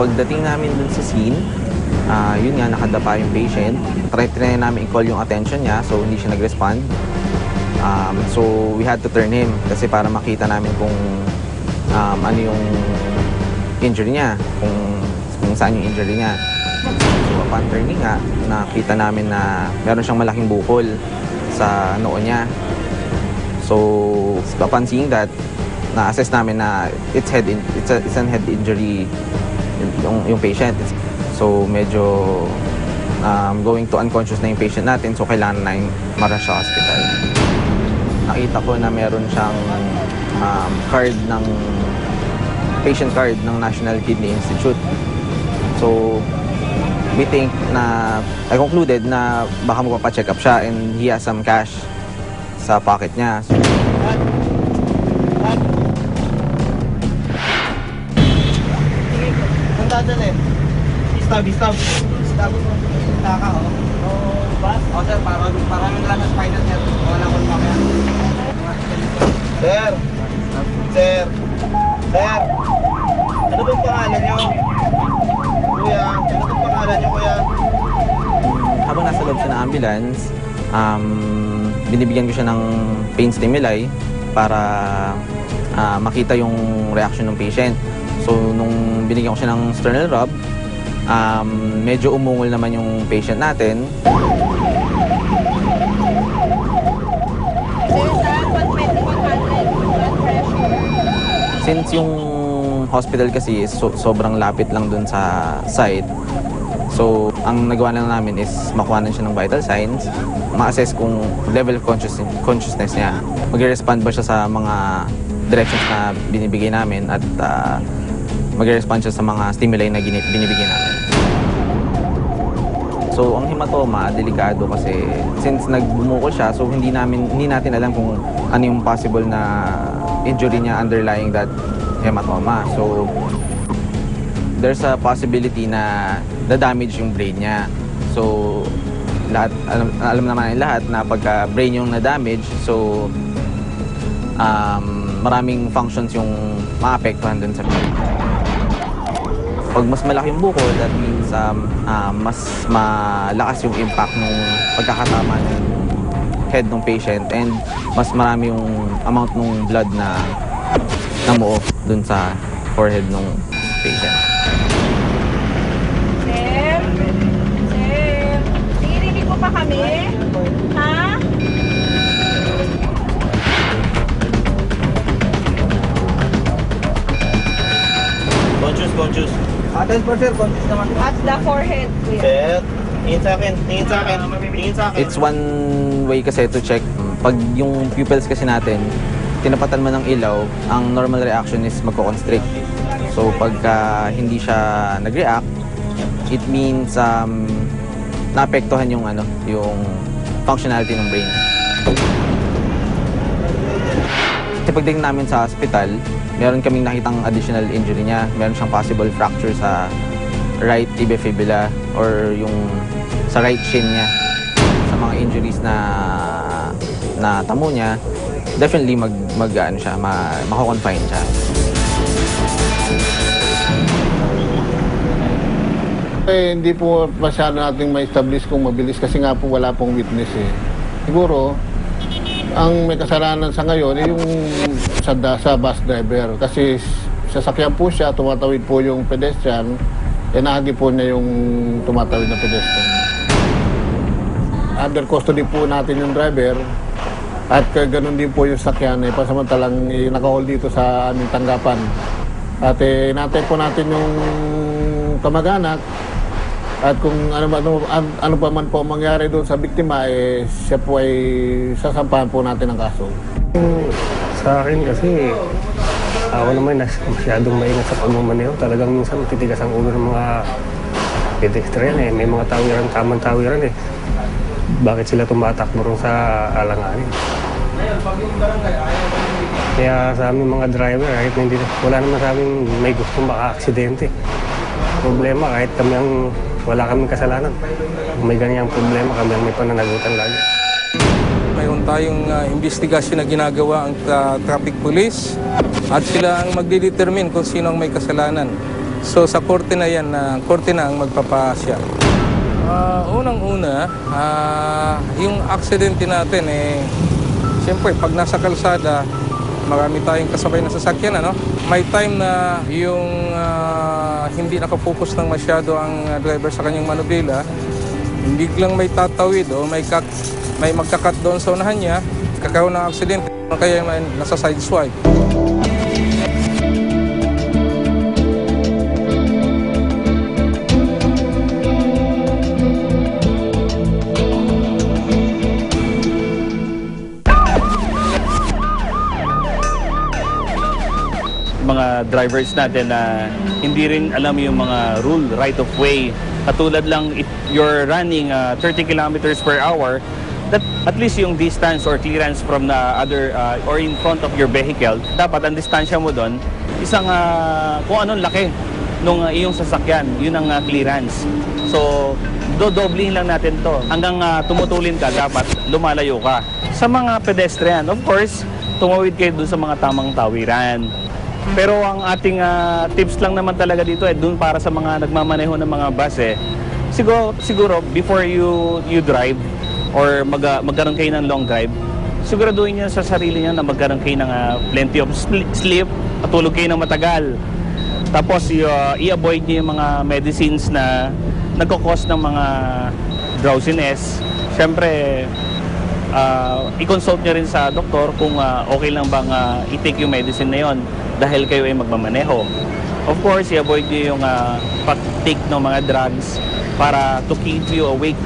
pagdating namin dun sa scene, ah, yun nga, nakadapa yung patient. Try, try namin i-call yung attention niya, so hindi siya nag-respond. Um, so we had to turn him kasi para makita namin kung um, ano yung injury niya, kung, kung saan yung injury niya. So upon turning nga, nakita namin na meron siyang malaking bukol sa noo niya. So upon seeing that, na-assess namin na it's head in, it's, a, it's an head injury yung, yung patient. So medyo um, going to unconscious na yung patient natin so kailangan na yung marush sa hospital. Nakita ko na meron siyang um, card ng patient card ng National Kidney Institute. So we think na I concluded na baka magpapa-check up siya and he has some cash sa pocket niya. So, Stab, stab. Stab. Taka, oh. Oo, ba? Oh, sir, parang, parang lang ang spinal niya. Wala ko mamaya. Sir! Sir! Sir! Ano bang pangalan niyo? Kuya, ano bang pangalan niyo, kuya? Habang nasa loob siya ng ambulance, um, binibigyan ko siya ng pain stimuli para ah, makita yung reaction ng patient. So, nung binigyan ko siya ng sternal rub, um, medyo umungol naman yung patient natin. Sir, sa 120, 100 blood pressure. Since yung hospital kasi so- sobrang lapit lang dun sa site, so ang nagawa lang namin is makuha na siya ng vital signs, ma-assess kung level of conscious- consciousness niya. Mag-respond ba siya sa mga directions na binibigay namin at uh, mag-respond siya sa mga stimuli na binibigay namin. So, ang hematoma, delikado kasi since nagbumukol siya, so hindi namin hindi natin alam kung ano yung possible na injury niya underlying that hematoma. So, there's a possibility na na-damage yung brain niya. So, lahat, alam, alam naman natin lahat na pagka brain yung na-damage, so um, maraming functions yung maapektuhan dun sa brain. Pag mas malaki yung bukol, that means um, ah, mas malakas yung impact ng pagkakatama ng head ng patient and mas marami yung amount ng blood na namuo dun sa forehead ng patient. Sir? Sir? Nirinig mo pa kami? Ha? Conscious, conscious. Atin po, sir. Conscious naman. At the forehead, kuya. Sir, tingin sa akin. Tingin sa akin. Tingin sa akin. It's one way kasi to check. Pag yung pupils kasi natin, tinapatan mo ng ilaw, ang normal reaction is magko-constrict. So pagka hindi siya nag-react, it means um, naapektuhan yung ano, yung functionality ng brain. Kasi pagdating namin sa hospital, meron kaming nakitang additional injury niya. Meron siyang possible fracture sa right tibia fibula or yung sa right shin niya. Sa mga injuries na na tamo niya, definitely mag, mag ano siya, ma, mako-confine siya. Eh, hindi po masyado nating ma-establish kung mabilis kasi nga po wala pong witness eh. Siguro, ang may kasalanan sa ngayon ay yung sa, sa bus driver. Kasi sasakyan po siya, tumatawid po yung pedestrian, eh nahagi po niya yung tumatawid na pedestrian. Under custody po natin yung driver at ganun din po yung sakyan eh, pasamantalang eh, nakahold dito sa aming tanggapan. At eh, natay po natin yung kamag-anak at kung ano, ano, an- ano pa man po ang mangyari doon sa biktima, eh, siya po ay sasampahan po natin ang kaso. Sa akin kasi, ako naman nas masyadong maingat sa pagmamaneho. Talagang minsan matitigas ang ulo ng mga pedestrian eh. May mga tawiran, tamang tawiran eh. Bakit sila tumatakbo rin sa alanganin? Kaya sa aming mga driver, kahit hindi, wala naman sa amin may gustong maka-aksidente. Problema, kahit kami ang wala kaming kasalanan. Kung may ganyang problema, kami ang may pananagutan lagi. Mayroon tayong uh, investigasyon na ginagawa ang tra- traffic police at sila ang magdidetermine kung sino ang may kasalanan. So sa korte na yan, na korte na ang magpapasya. Ah, unang-una, ah, yung aksidente natin eh, siyempre pag nasa kalsada, marami tayong kasabay na sasakyan, ano? May time na yung ah, hindi nakafocus ng masyado ang ah, driver sa kanyang manubila, biglang may tatawid o may, kak, may magkakat doon sa unahan niya, kakaroon ng aksidente, kaya may nasa side swipe. Drivers natin na hindi rin alam yung mga rule right of way. Katulad lang if you're running uh, 30 kilometers per hour, that at least yung distance or clearance from the other uh, or in front of your vehicle, dapat ang distansya mo doon isang uh, kung anong laki nung uh, iyong sasakyan, yun ang uh, clearance. So, dodoblihin lang natin to. Hanggang uh, tumutulin ka, dapat lumalayo ka. Sa mga pedestrian, of course, tumawid kayo dun sa mga tamang tawiran. Pero ang ating ah, tips lang naman talaga dito eh doon para sa mga nagmamaneho ng mga bus eh. Siguro siguro before you you drive or mag, ah, magkaroon kayo ng long drive, siguraduhin niyo sa sarili niyo na magkaroon kayo ng ah, plenty of sleep, matulog kayo ng matagal. Tapos ah, i-avoid niyo yung mga medicines na nagkakos ng mga drowsiness. Siyempre, ah, i-consult nyo rin sa doktor kung ah, okay lang bang ah, i-take yung medicine na yon dahil kayo ay magmamaneho. Of course, i-avoid nyo yung ah, pag-take ng mga drugs para to keep you awake